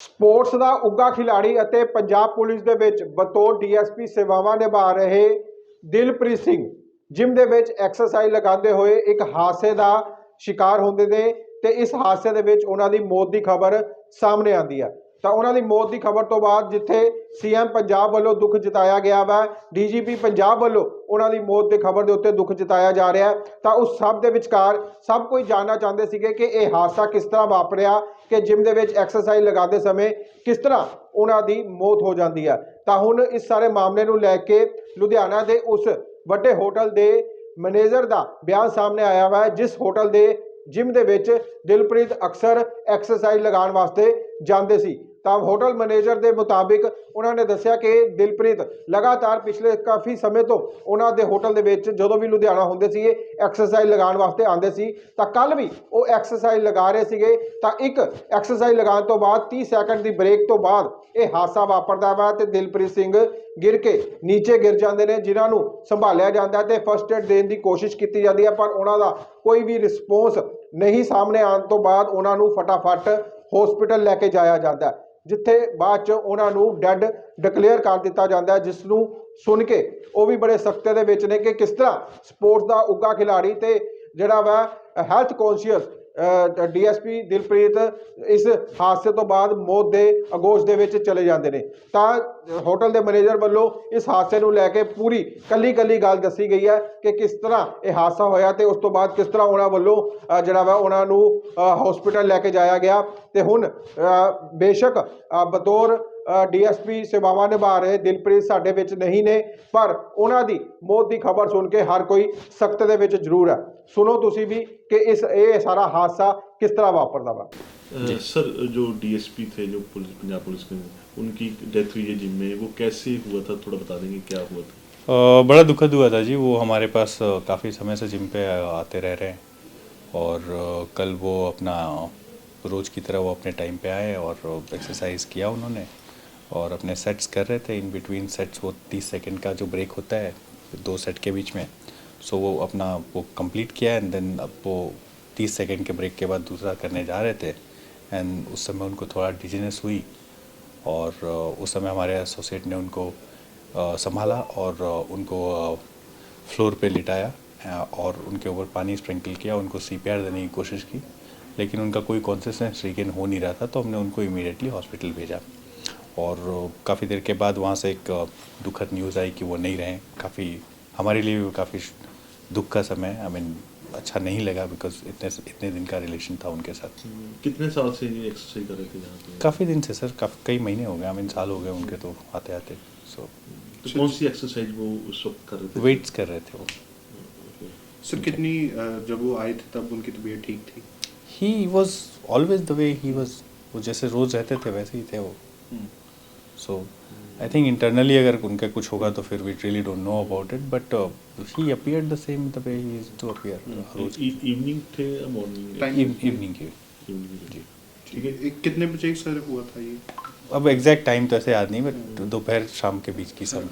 Sports ਦਾ ਉੱਗਾ ਖਿਡਾਰੀ ਅਤੇ Punjab police ਦੇ ਵਿੱਚ ਬਤੌਰ ਡੀਐਸਪੀ ਸੇਵਾਵਾਂ ਨਿਭਾ ਰਹੇ ਦਿਲਪ੍ਰੀਤ ਸਿੰਘ। ਜਿਮ ਦੇ ਵਿੱਚ ਐਕਸਰਸਾਈਜ਼ ਲਗਾਉਂਦੇ ਹੋਏ ਇੱਕ ਹਾਦਸੇ ਦਾ ਸ਼ਿਕਾਰ ਹੁੰਦੇ ਨੇ ਤੇ ਇਸ ਹਾਦਸੇ ਦੇ ਵਿੱਚ ਉਹਨਾਂ ਦੀ ਮੌਤ ਦੀ ਖਬਰ ਸਾਹਮਣੇ ਆਉਂਦੀ ਹੈ। ਤਾਂ ਉਹਨਾਂ ਦੀ ਮੌਤ ਦੀ ਖਬਰ ਤੋਂ ਬਾਅਦ ਜਿੱਥੇ ਸੀਐਮ ਪੰਜਾਬ ਵੱਲੋਂ ਦੁੱਖ ਜਤਾਇਆ ਗਿਆ ਵਾ ਡੀਜੀਪੀ ਪੰਜਾਬ ਵੱਲੋਂ ਉਹਨਾਂ ਦੀ ਮੌਤ ਦੀ ਖਬਰ ਦੇ ਉੱਤੇ ਦੁੱਖ ਜਤਾਇਆ ਜਾ ਰਿਹਾ ਤਾਂ ਉਸ ਸਭ ਦੇ ਵਿਚਕਾਰ ਸਭ ਕੋਈ ਜਾਣਨਾ ਚਾਹੁੰਦੇ ਸੀਗੇ ਕਿ ਇਹ ਹਾਦਸਾ ਕਿਸ ਤਰ੍ਹਾਂ ਵਾਪਰਿਆ ਕਿ ਜਿਮ ਦੇ ਵਿੱਚ ਐਕਸਰਸਾਈਜ਼ ਲਗਾਉਂਦੇ ਸਮੇਂ ਕਿਸ ਤਰ੍ਹਾਂ ਉਹਨਾਂ ਦੀ ਮੌਤ ਹੋ ਜਾਂਦੀ ਹੈ। ਤਾਂ ਹੁਣ ਇਸ ਸਾਰੇ ਮਾਮਲੇ ਨੂੰ ਲੈ ਕੇ ਲੁਧਿਆਣਾ ਦੇ ਉਸ ਵੱਡੇ ਹੋਟਲ ਦੇ ਮੈਨੇਜਰ ਦਾ ਬਿਆਨ ਸਾਹਮਣੇ ਆਇਆ ਵਾ ਹੈ, ਜਿਸ ਹੋਟਲ ਦੇ ਜਿਮ ਦੇ ਵਿੱਚ ਦਿਲਪ੍ਰੀਤ ਅਕਸਰ ਐਕਸਰਸਾਈਜ਼ ਲਗਾਉਣ ਵਾਸਤੇ ਜਾਂਦੇ ਸੀ। ਤਾਂ ਹੋਟਲ ਮੈਨੇਜਰ ਦੇ ਮੁਤਾਬਿਕ ਉਹਨਾਂ ਨੇ ਦੱਸਿਆ ਕਿ ਦਿਲਪ੍ਰੀਤ ਲਗਾਤਾਰ ਪਿਛਲੇ ਕਾਫੀ ਸਮੇਂ ਤੋਂ ਉਹਨਾਂ ਦੇ ਹੋਟਲ ਦੇ ਵਿੱਚ ਜਦੋਂ ਵੀ ਲੁਧਿਆਣਾ ਹੁੰਦੇ ਸੀਗੇ ਐਕਸਰਸਾਈਜ਼ ਲਗਾਉਣ ਵਾਸਤੇ ਆਉਂਦੇ ਸੀ, ਤਾਂ ਕੱਲ ਵੀ ਉਹ ਐਕਸਰਸਾਈਜ਼ ਲਗਾ ਰਹੇ ਸੀਗੇ। ਤਾਂ ਇੱਕ ਐਕਸਰਸਾਈਜ਼ ਲਗਾਉਣ ਤੋਂ ਬਾਅਦ 30 ਸੈਕਿੰਡ ਦੀ ਬ੍ਰੇਕ ਤੋਂ ਬਾਅਦ ਇਹ ਹਾਦਸਾ ਵਾਪਰਦਾ ਵਾ ਤੇ ਦਿਲਪ੍ਰੀਤ ਸਿੰਘ ਗਿਰ ਕੇ ਨੀਚੇ ਗਿਰ ਜਾਂਦੇ ਨੇ, ਜਿਨ੍ਹਾਂ ਨੂੰ ਸੰਭਾਲਿਆ ਜਾਂਦਾ ਤੇ ਫਰਸਟ ਏਡ ਦੇਣ ਦੀ ਕੋਸ਼ਿਸ਼ ਕੀਤੀ ਜਾਂਦੀ ਹੈ ਪਰ ਉਹਨਾਂ ਦਾ ਕੋਈ ਵੀ ਰਿਸਪੌਂਸ ਨਹੀਂ ਸਾਹਮਣੇ ਆਉਣ ਤੋਂ ਬਾਅਦ ਉਹਨਾਂ ਨੂੰ ਫਟਾਫਟ ਹਸਪੀਟਲ ਲੈ ਕੇ ਜਾਇਆ ਜਾਂਦਾ। ਜਿੱਥੇ ਬਾਅਦ ਚ ਉਹਨਾਂ ਨੂੰ ਡੈੱਡ ਡਿਕਲੇਅਰ ਕਰ ਦਿੱਤਾ ਜਾਂਦਾ ਹੈ, ਜਿਸ ਨੂੰ ਸੁਣ ਕੇ ਉਹ ਵੀ ਬੜੇ ਸਖਤੇ ਦੇ ਵਿੱਚ ਨੇ ਕਿ ਕਿਸ ਤਰ੍ਹਾਂ ਸਪੋਰਟਸ ਦਾ ਉੱਗਾ ਖਿਡਾਰੀ ਤੇ ਜਿਹੜਾ ਵਾ ਹੈਲਥ ਕੌਨਸ਼ੀਅਸ ਡੀਐਸਪੀ ਦਿਲਪ੍ਰੀਤ ਇਸ ਹਾਦਸੇ ਤੋਂ ਬਾਅਦ ਮੌਤ ਦੇ ਅਗੋਸ਼ ਦੇ ਵਿੱਚ ਚਲੇ ਜਾਂਦੇ ਨੇ। ਤਾਂ ਹੋਟਲ ਦੇ ਮੈਨੇਜਰ ਵੱਲੋਂ ਇਸ ਹਾਦਸੇ ਨੂੰ ਲੈ ਕੇ ਪੂਰੀ ਕੱਲੀ ਕੱਲੀ ਗੱਲ ਦੱਸੀ ਗਈ ਹੈ ਕਿ ਕਿਸ ਤਰ੍ਹਾਂ ਇਹ ਹਾਦਸਾ ਹੋਇਆ ਤੇ ਉਸ ਤੋਂ ਬਾਅਦ ਕਿਸ ਤਰ੍ਹਾਂ ਉਹਨਾਂ ਵੱਲੋਂ ਜਿਹੜਾ ਵਾ ਉਹਨਾਂ ਨੂੰ ਹਸਪੀਟਲ ਲੈ ਕੇ ਜਾਇਆ ਗਿਆ। ਤੇ ਹੁਣ ਬੇਸ਼ੱਕ ਬਤੌਰ ਡੀਐਸਪੀ ਸੇਵਾਵਾਂ ਨਿਭਾ ਰਹੇ ਦਿਲਪ੍ਰੀਤ ਸਾਡੇ ਵਿੱਚ ਨਹੀਂ ਨੇ ਪਰ ਉਹਨਾਂ ਦੀ ਮੌਤ ਦੀ ਖਬਰ ਸੁਣ ਕੇ ਹਰ ਕੋਈ ਸਖਤ ਦੇ ਵਿੱਚ ਜ਼ਰੂਰ ਹੈ ਸੁਣੋ ਤੁਸੀਂ ਵੀ ਕਿ ਇਸ ਇਹ ਸਾਰਾ ਹਾਦਸਾ ਕਿਸ ਤਰ੍ਹਾਂ ਵਾਪਰਦਾ ਵਾ अ, सर जो डीएसपी थे जो पुलिस पंजाब पुलिस के उनकी डेथ हुई है जिम में वो कैसे हुआ था थोड़ा बता देंगे क्या हुआ था अ, बड़ा दुखद हुआ था जी वो हमारे पास काफ़ी समय से जिम पे आते रह रहे हैं और अ, कल वो अपना रोज़ की तरह वो अपने टाइम पे आए और एक्सरसाइज किया उन्होंने और अपने सेट्स कर रहे थे इन बिटवीन सेट्स वो तीस सेकेंड का जो ब्रेक होता है, दो सेट के बीच में सो वो अपना वो कंप्लीट किया एंड देन अब वो तीस सेकेंड के ब्रेक के बाद दूसरा करने जा रहे थे एंड उस समय उनको थोड़ा डिजीनेस हुई और उस समय हमारे एसोसिएट ने उनको संभाला और उनको फ्लोर पे लिटाया और उनके ऊपर पानी स्प्रिंकल किया, उनको सीपीआर देने की कोशिश की, लेकिन उनका कोई कॉन्सियसनेस रिगेन हो नहीं रहा था तो हमने उनको इमीडिएटली हॉस्पिटल भेजा। और काफ़ी देर के बाद वहाँ से एक दुखद न्यूज़ आई कि वो नहीं रहे। काफ़ी हमारे लिए भी काफ़ी दुख का समय आई I मीन mean, अच्छा नहीं लगा बिकॉज़ इतने इतने दिन का रिलेशन था उनके साथ। कितने साल से ये एक्सरसाइज कर रहे थे यहाँ पे? काफ़ी दिन से सर काफ़ी कई महीने हो गए। आई मीन साल हो गए उनके तो आते आते सो तो कौन सी एक्सरसाइज वो उस वक्त कर रहे थे? वेट्स कर रहे थे वो। सर कितनी जब वो आए थे तब उनकी तबीयत ठीक थी? He was always the way he was वो जैसे रोज़ रहते थे वैसे ही थे वो। सो आई थिंक इंटरनली अगर उनका कुछ होगा तो फिर we really don't know about it but he appear the same the way he is to appear evening थे मॉर्निंग इवनिंग के। जी। ठीक है कितने बजे सर हुआ था ये? अब एग्जैक्ट टाइम तो ऐसे याद नहीं बट दोपहर शाम के बीच की सब